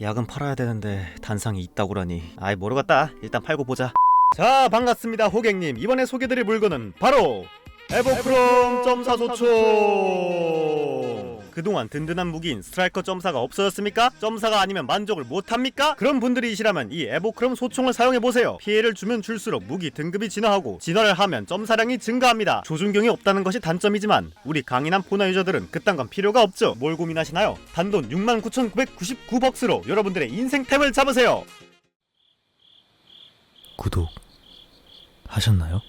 약은 팔아야 되는데 단상이 있다고라니. 아이 모르겠다. 일단 팔고 보자. 자 반갑습니다 호객님. 이번에 소개드릴 물건은 바로 에버크롬 점사 소총. 그동안 든든한 무기인 스트라이커 점사가 없어졌습니까? 점사가 아니면 만족을 못합니까? 그런 분들이시라면 이 에버크롬 소총을 사용해보세요. 피해를 주면 줄수록 무기 등급이 진화하고 진화를 하면 점사량이 증가합니다. 조준경이 없다는 것이 단점이지만 우리 강인한 포나 유저들은 그딴 건 필요가 없죠. 뭘 고민하시나요? 단돈 69,999벅스로 여러분들의 인생템을 잡으세요. 구독 하셨나요?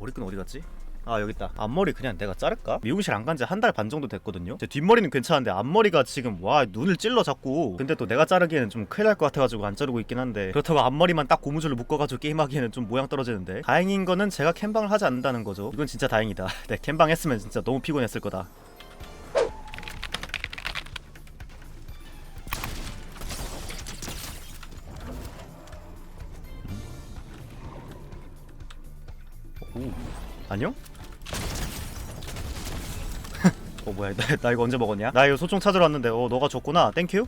머리끈 어디 갔지? 아 여기 있다. 앞머리 그냥 내가 자를까? 미용실 안 간 지 한 달 반 정도 됐거든요. 제 뒷머리는 괜찮은데 앞머리가 지금 와 눈을 찔러 자꾸. 근데 또 내가 자르기에는 좀 큰일 날 것 같아가지고 안 자르고 있긴 한데. 그렇다고 앞머리만 딱 고무줄로 묶어가지고 게임하기에는 좀 모양 떨어지는데. 다행인 거는 제가 캠방을 하지 않는다는 거죠. 이건 진짜 다행이다. 네 캠방 했으면 진짜 너무 피곤했을 거다. 오. 안녕? 어 뭐야. 나, 나 이거 언제 먹었냐? 나 이거 소총 찾으러 왔는데. 어 너가 줬구나. 땡큐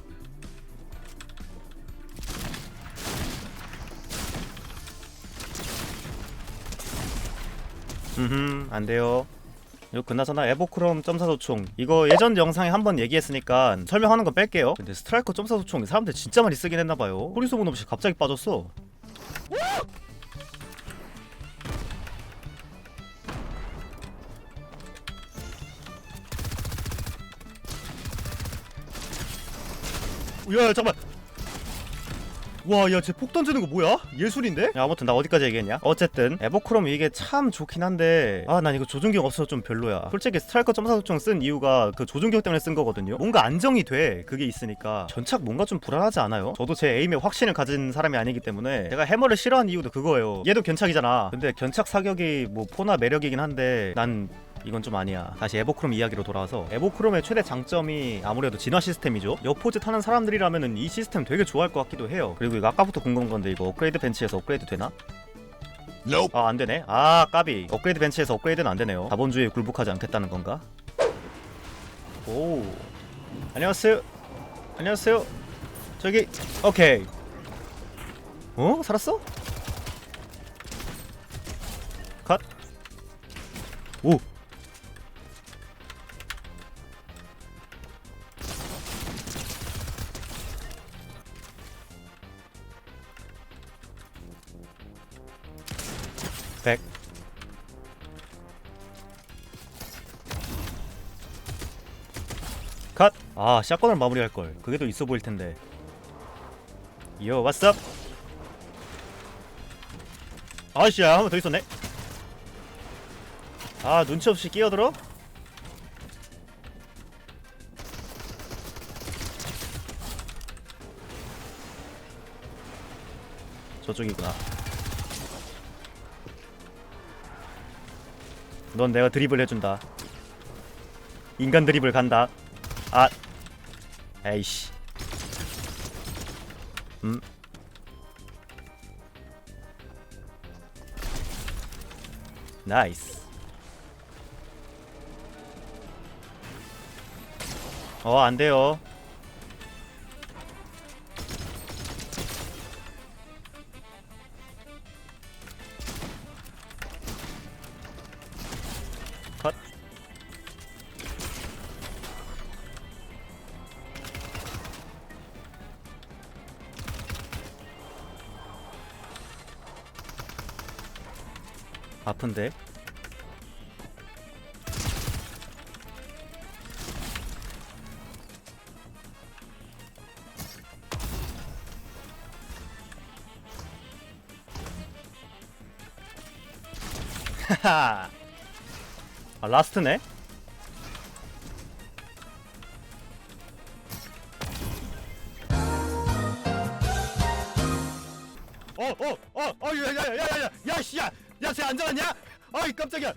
음흠 안돼요. 이거 그나저나 에보크롬 점사소총. 이거 예전 영상에 한번 얘기했으니까 설명하는 거 뺄게요. 근데 스트라이커 점사소총 사람들 진짜 많이 쓰긴 했나봐요. 소리 소문 없이 갑자기 빠졌어 야 잠깐 와야 쟤 폭 던지는 거 뭐야? 예술인데? 야, 아무튼 나 어디까지 얘기했냐? 어쨌든 에버크롬 이게 참 좋긴 한데 아 난 이거 조준경 없어서 좀 별로야 솔직히 스트라이커 점사소총 쓴 이유가 그 조준경 때문에 쓴 거거든요 뭔가 안정이 돼 그게 있으니까 전착 뭔가 좀 불안하지 않아요? 저도 제 에임에 확신을 가진 사람이 아니기 때문에 제가 해머를 싫어하는 이유도 그거예요 얘도 견착이잖아 근데 견착 사격이 뭐 포나 매력이긴 한데 난 이건 좀 아니야. 다시 에보크롬 이야기로 돌아와서 에보크롬의 최대 장점이 아무래도 진화 시스템이죠. 여포즈 타는 사람들이라면은 이 시스템 되게 좋아할 것 같기도 해요. 그리고 이거 아까부터 궁금한 건데 이거 업그레이드 벤치에서 업그레이드 되나? 아, 안 되네. 아, 까비. 업그레이드 벤치에서 업그레이드는 안 되네요. 자본주의에 굴복하지 않겠다는 건가? 오. 안녕하세요. 안녕하세요. 저기 오케이. 어? 살았어? 컷. 오. 아, 샷건을 마무리할 걸. 그게 더 있어 보일 텐데. 요, 왓썹. 아씨야, 한 번 더 있었네. 아, 눈치 없이 끼어들어? 저쪽이구나. 넌 내가 드리블 해준다. 인간 드리블 간다. 아, 에이씨. 음. 나이스. 어, 안 돼요. 아픈데? 아 라스트네? 어 어 어 어 야 야 야 야 야야 야씨야 야쟤 안 잡았냐? 아이 깜짝이야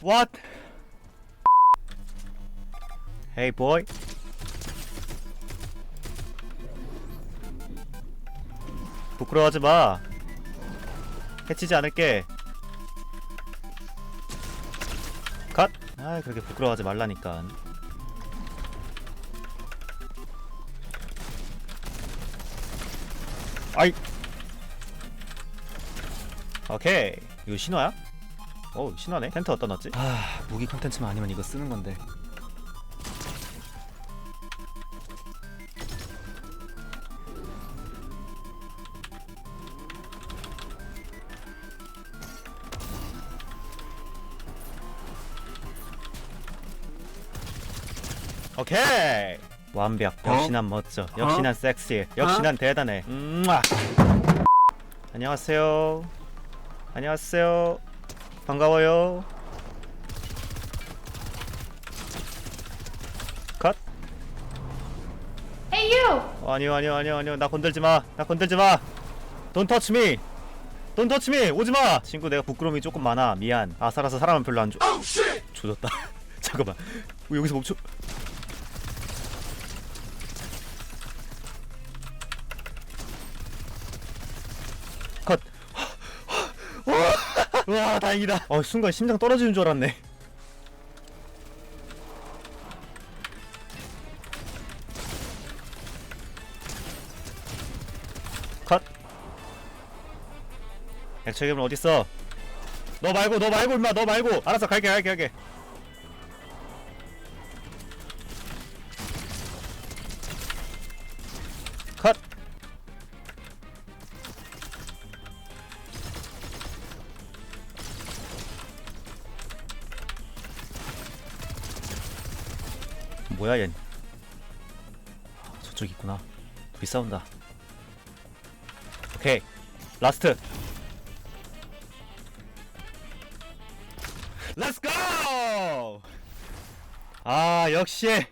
What? Hey boy. 부끄러워하지 마. 해치지 않을게. 컷. 아 그렇게 부끄러워하지 말라니까. 아이. 오케이. 이거 신화야? 어 신화네. 텐트 어디다 놨지? 아 무기 컨텐츠만 아니면 이거 쓰는 건데. 오케이. 완벽. 역시 난 멋져. 역시 난 섹시해 역시 난 대단해. 음아. 안녕하세요. 안녕하세요. 반가워요. 컷. Hey you! 어, 아니요 아니요 아니요 아니요. 나 건들지 마 나 건들지 마. Don't touch me. Don't touch me. 오지 마. 친구 내가 부끄러움이 조금 많아. 미안. 아싸라서 사람은 별로 안 줘. 조졌다. 잠깐만. 왜 여기서 멈춰 와 다행이다. 어 순간 심장 떨어지는 줄 알았네. 컷. 액체 괴물 어딨어? 너 말고 너 말고 임마 너 말고. 알았어 갈게 갈게 갈게. 컷 뭐야 얜 아, 저쪽 있구나. 둘이 싸운다. 오케이. 라스트. 렛츠고 아 역시